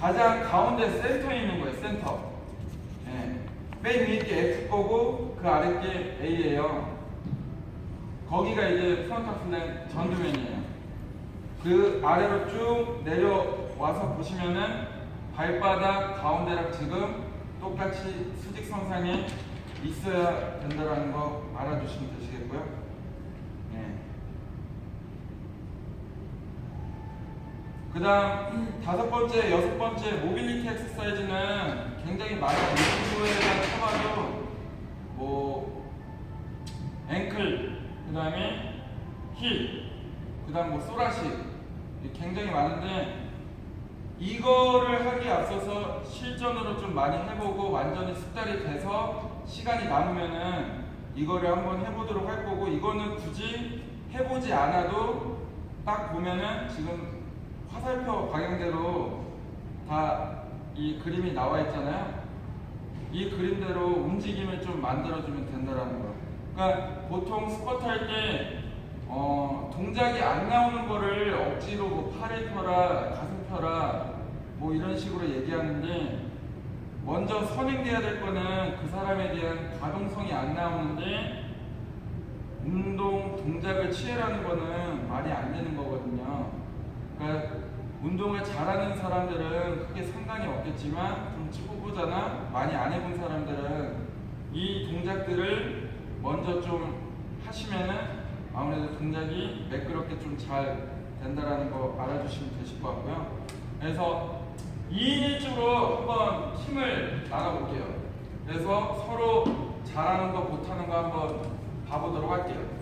가장 가운데 센터에 있는 거예요. 센터. 예. 맨 위에 게 X 거고 그 아래 게 A예요. 거기가 이제 프론트 플랜 전두면이에요. 그 아래로 쭉 내려와서 보시면은 발바닥 가운데랑 지금 똑같이 수직선상에 있어야 된다는 거 알아주시면 되시겠고요. 네. 그 다음 다섯 번째, 여섯 번째 모빌리티 엑서사이즈는 굉장히 많은 유튜브에다 쳐봐도 뭐 앵클, 그 다음에 힐, 그 다음 뭐 소라식 굉장히 많은데 이거를 하기에 앞서서 실전으로 좀 많이 해보고 완전히 숙달이 돼서 시간이 남으면은 이거를 한번 해보도록 할 거고 이거는 굳이 해보지 않아도 딱 보면은 지금 화살표 방향대로 다 이 그림이 나와 있잖아요. 이 그림대로 움직임을 좀 만들어주면 된다라는 거. 그러니까 보통 스쿼트 할때 어, 동작이 안 나오는 거를 억지로 뭐 팔을 펴라, 가슴 펴라, 뭐 이런 식으로 얘기하는데 먼저 선행돼야 될 거는 그 사람에 대한 가동성이 안 나오는데 운동 동작을 취해라는 거는 말이 안 되는 거거든요. 그러니까 운동을 잘하는 사람들은 크게 상관이 없겠지만 좀 초보자나 많이 안 해본 사람들은 이 동작들을 먼저 좀 하시면은 아무래도 동작이 매끄럽게 좀 잘 된다라는 거 알아주시면 되실 것 같고요. 그래서 2인 1조로 한번 힘을 나눠볼게요. 그래서 서로 잘하는 거 못하는 거 한번 봐보도록 할게요.